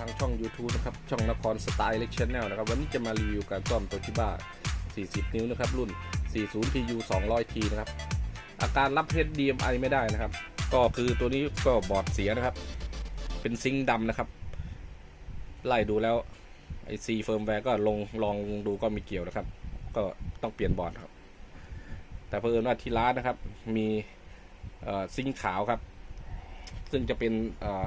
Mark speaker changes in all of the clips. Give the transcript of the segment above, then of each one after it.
Speaker 1: ทางช่อง YouTube นะครับ ช่องนครสไตล์เล็กชแนลนะครับ วันนี้จะมารีวิวการซ่อมโตชิบ้า 40 นิ้วนะครับ รุ่น 40 PU 200T นะครับ อาการรับ HDMI ไม่ได้นะครับ ก็คือตัวนี้ก็บอร์ดเสียนะครับ เป็นซิงค์ดำนะครับ ไล่ดูแล้วไอซีเฟิร์มแวร์ก็ลงลองดูก็มีเกี่ยวนะครับ ก็ต้องเปลี่ยนบอร์ดครับ แต่เพิ่นว่าที่ร้านนะครับ มีซิงค์ขาวครับ ซึ่งจะเป็นอ่อ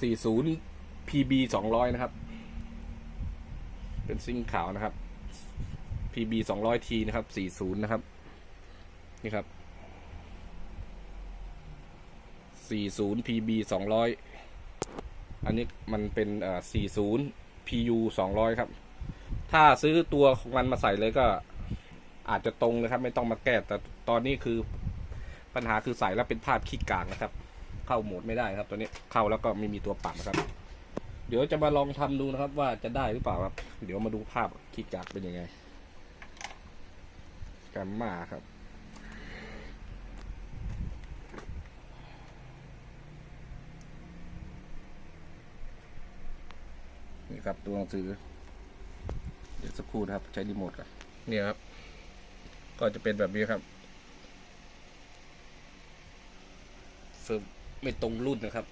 Speaker 1: 40 PB 200 นะครับ เป็นซิงขาวนะครับ PB 200T นะครับ 40 นะครับ นี่ครับ 40 PB 200 อันนี้มันเป็นเอ่อ40 PU 200 ครับ ถ้าซื้อตัวของมันมาใส่เลยก็อาจจะตรงนะครับ ไม่ต้องมาแก้แต่ตอนนี้คือปัญหาคือใส่แล้วเป็นภาพขี้กากนะครับ เข้าโหมดไม่ได้ครับ ตัวนี้เข้าแล้วก็ไม่มีตัวปรับนะครับ เดี๋ยวจะมาลองทำดูนะครับ ว่าจะได้หรือเปล่าครับ เดี๋ยวมาดูภาพขี้กากเป็นยังไงแกมมาครับ นี่ครับตัวหนังสือ เดี๋ยวสักครู่นะครับ ใช้รีโมทก่อนเนี่ยครับ ก็จะเป็นแบบนี้ครับเฟิร์ม ไม่ตรงรุ่นนะครับ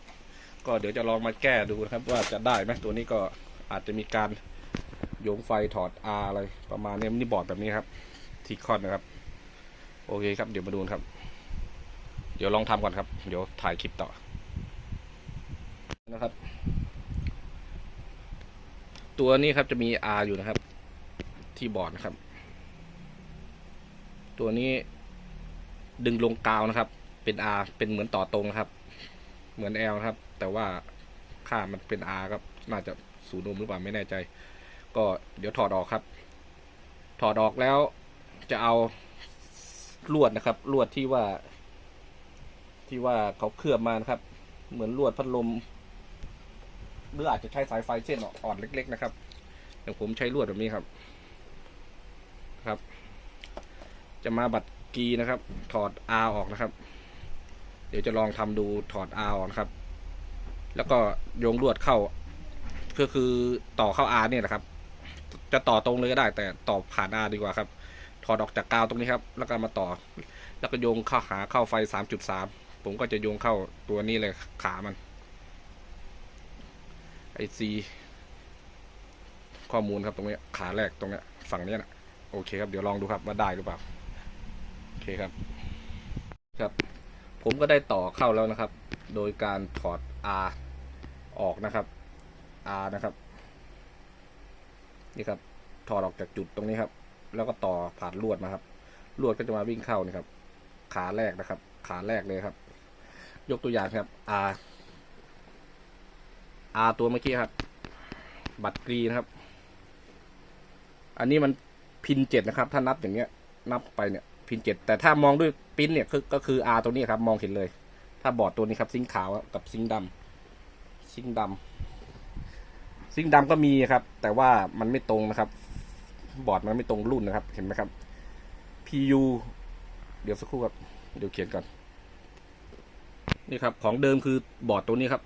Speaker 1: ก็เดี๋ยวจะลองมาแก้ดูนะครับ ว่าจะได้ไหมตัวนี้ก็อาจจะมีการโยงไฟถอด R อะไรประมาณนี้นี่บอร์ดแบบนี้ครับทีคอนนะครับ โอเคครับเดี๋ยวมาดูครับ เดี๋ยวลองทำก่อนครับ เดี๋ยวถ่ายคลิปต่อนะครับ ตัวนี้ครับจะมี R อยู่นะครับ ที่บอร์ดนะครับ ตัวนี้ดึงลงกาวนะครับ เป็น R เป็นเหมือนต่อตรงนะครับ เหมือน L นะครับ แต่ว่าค่ามันเป็น R ครับ น่าจะศูนย์อมหรือเปล่าไม่แน่ใจ ก็เดี๋ยวถอดออกครับ ถอดออกแล้วจะเอาลวดนะครับ ลวดที่ว่า ที่ว่าเขาเคลือบมานะครับ เหมือนลวดพัดลมหรืออาจจะใช้สายไฟเส้นอ่อนเล็ก ๆ นะครับอย่างผมใช้ลวดแบบนี้ครับ ครับ จะมาบัดกีนะครับ ถอด R ออกนะครับ ดี๋ยวจะลองทำดูถอด R ออกนะครับ แล้วก็โยงลวดเข้าก็คือต่อเข้า R เนี่ยนะครับ จะต่อตรงเลยก็ได้ แต่ต่อผ่าน R ดีกว่าครับ ถอดออกจากกาวตรงนี้ครับ แล้วก็มาต่อ แล้วก็โยงเข้าหาเข้าไฟ 3.3 ผมก็จะโยงเข้าตัวนี้เลยขามันไอซีข้อมูลครับตรงนี้ขาแรกตรงนี้ฝั่งนี้นะโอเคครับเดี๋ยวลองดูครับว่าได้หรือเปล่าโอเคครับครับ ผมก็ได้ต่อเข้าแล้วนะครับ โดยการถอด R ออกนะครับ R นะครับนี่ครับถอดออกจากจุดตรงนี้ครับ แล้วก็ต่อผ่านลวดนะครับ ลวดก็จะมาวิ่งเข้านี่ครับ ขาแรกนะครับ ขาแรกเลยครับ ยกตัวอย่างครับ R R ตัวเมื่อกี้ครับ บัตรกรีนะครับ อันนี้มันพินเจ็ดนะครับ ถ้านับอย่างเงี้ย นับไปเนี่ย พินเจ็ดแต่ถ้ามองด้วยปิ้นเนี่ยคือก็คือ R ตัวนี้ครับ มองเห็นเลย ถ้าบอร์ดตัวนี้ครับซิงขาวกับซิงค์ดำซิงค์ดำซิงค์ดำก็มีครับ แต่ว่ามันไม่ตรงนะครับ บอร์ดมันไม่ตรงรุ่นนะครับ เห็นไหมครับ PU เดี๋ยวสักครู่ครับเดี๋ยวเขียนก่อนนี่ครับ ของเดิมคือบอร์ดตัวนี้ครับ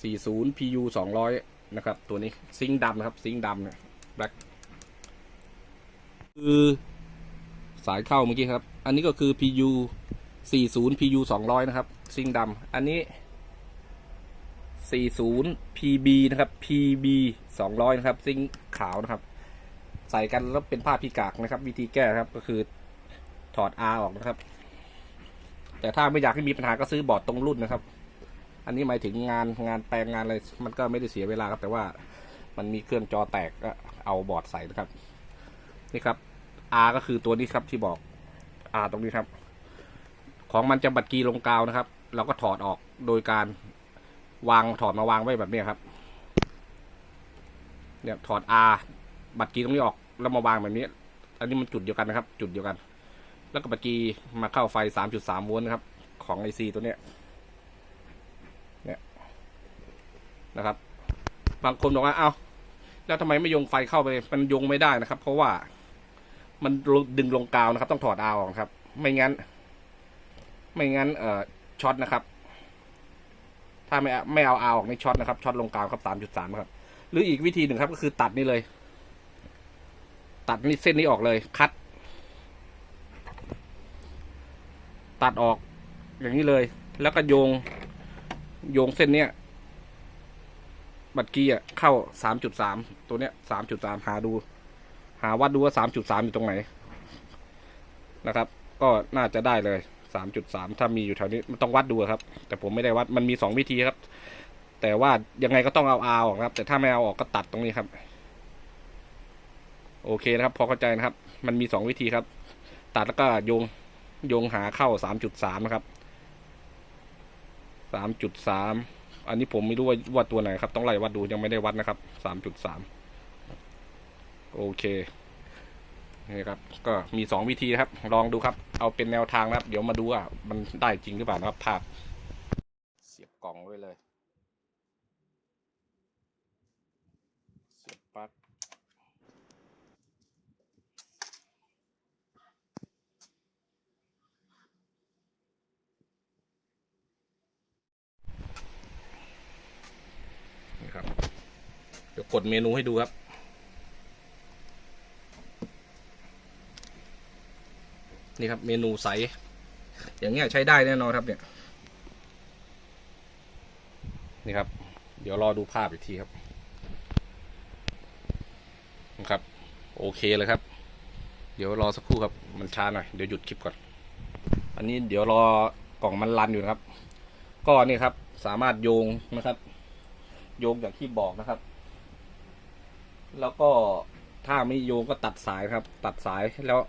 Speaker 1: 40 40 PU 200 นะครับ ตัวนี้ซิงดำนะครับ ซิงดำเนี่ยแบล็คคือ สายเข้าเมื่อกี้ครับ อันนี้ก็คือ PU 40 PU 200 นะครับ ซิงดำอันนี้ 40 PB นะครับ PB 200 นะครับ ซิงขาวนะครับ ใส่กันแล้วเป็นผ้าพิกากนะครับ วิธีแก้ครับก็คือถอด R ออกนะครับ แต่ถ้าไม่อยากให้มีปัญหาก็ซื้อบอร์ดตรงรุ่นนะครับ อันนี้หมายถึงงานงานแปลงงานอะไรมันก็ไม่ได้เสียเวลาครับ แต่ว่ามันมีเครื่องจอแตกก็เอาบอร์ดใส่นะครับ นี่ครับ R ก็คือตัวนี้ครับที่บอก R ตรงนี้ครับ ของมันจะบัดกีลงกาวนะครับ เราก็ถอดออกโดยการวางถอดมาวางไว้แบบนี้ครับ เนี่ยถอด R บัดกีตรงนี้ออกแล้วมาวางแบบนี้ อันนี้มันจุดเดียวกันนะครับ จุดเดียวกัน แล้วก็บัดกีมาเข้าไฟ 3.3โวลต์นะครับ ของ IC ตัวเนี้ยนะครับ บางคนบอกว่าเอา้าแล้วทำไมไม่โยงไฟเข้าไป มันโยงไม่ได้นะครับ เพราะว่า มันดึงลงกาวนะครับ ต้องถอดเอาออกครับ ไม่งั้น ไม่งั้นเอ่อช็อตนะครับ ถ้าไม่ไม่เอาเอาออกในช็อตนะครับช็อตลงกางครับสามจุดสามครับ หรืออีกวิธีหนึ่งครับ ก็คือตัดนี่เลย ตัดนี่เส้นนี้ออกเลย คัด ตัดออกอย่างนี้เลย แล้วก็โยง โยงเส้นเนี้ยบัตรกี้อะเข้าสามจุดสามตัวเนี้ยสามจุดสามหาดู หาวัดดูว่าสามจุดสามอยู่ตรงไหนนะครับ ก็น่าจะได้เลยสามจุดสามถ้ามีอยู่แถวนี้มันต้องวัดดูครับ แต่ผมไม่ได้วัดมันมีสองวิธีครับ แต่ว่ายังไงก็ต้องเอาอาออกครับ แต่ถ้าไม่เอาออกก็ตัดตรงนี้ครับ โอเคนะครับ พอเข้าใจนะครับ มันมีสองวิธีครับ ตัดแล้วก็โยงโยงหาเข้าสามจุดสามนะครับสามจุดสามอันนี้ผมไม่รู้ว่าว่าตัวไหนครับ ต้องไล่วัดดูยังไม่ได้วัดนะครับสามจุดสาม โอเคนี่ครับ ก็มีสองวิธีครับ ลองดูครับ เอาเป็นแนวทางนะครับ เดี๋ยวมาดูว่ามันได้จริงหรือเปล่านะครับภาพ เสียบกล่องไว้เลย เสียบปลั๊กนี่ครับ เดี๋ยวกดเมนูให้ดูครับ นี่ครับเมนูใส อย่างเงี้ยใช้ได้แน่นอนครับเนี่ย นี่ครับ เดี๋ยวรอดูภาพอีกทีครับนะครับ โอเคเลยครับ เดี๋ยวรอสักครู่ครับ มันช้าหน่อย เดี๋ยวหยุดคลิปก่อน อันนี้เดี๋ยวรอกล่องมันรันอยู่นะครับ ก็นี่ครับ สามารถโยงนะครับ โยงอย่างที่บอกนะครับ แล้วก็ถ้าไม่โยงก็ตัดสายครับ ตัดสายแล้ว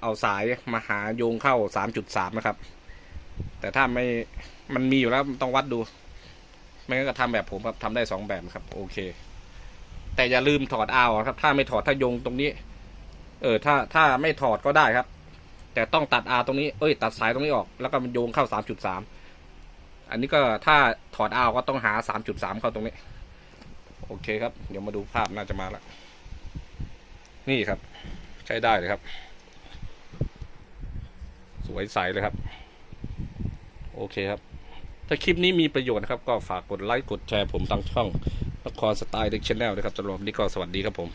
Speaker 1: เอาสายมาหาโยงเข้าสามจุดสามนะครับ แต่ถ้าไม่มันมีอยู่แล้วต้องวัดดูไม่งั้นก็ทำแบบผมครับทำได้สองแบบครับ โอเค แต่อย่าลืมถอดเอาครับ ถ้าไม่ถอดถ้าโยงตรงนี้ เออถ้าถ้าไม่ถอดก็ได้ครับ แต่ต้องตัดอาตรงนี้เอ้ย ตัดสายตรงนี้ออกแล้วก็มันโยงเข้าสามจุดสามอันนี้ก็ถ้าถอดเอาก็ต้องหาสามจุดสามเข้าตรงนี้ โอเคครับ เดี๋ยวมาดูภาพน่าจะมาล้วนี่ครับ ใช้ได้เลยครับ สวยใสเลยครับ โอเคครับ ถ้าคลิปนี้มีประโยชน์นะครับ ก็ฝากกดไลค์กดแชร์ผมทางช่องนครสไตล์เด็กชแนลนะครับสำหรับวันนี้ก็สวัสดีครับผม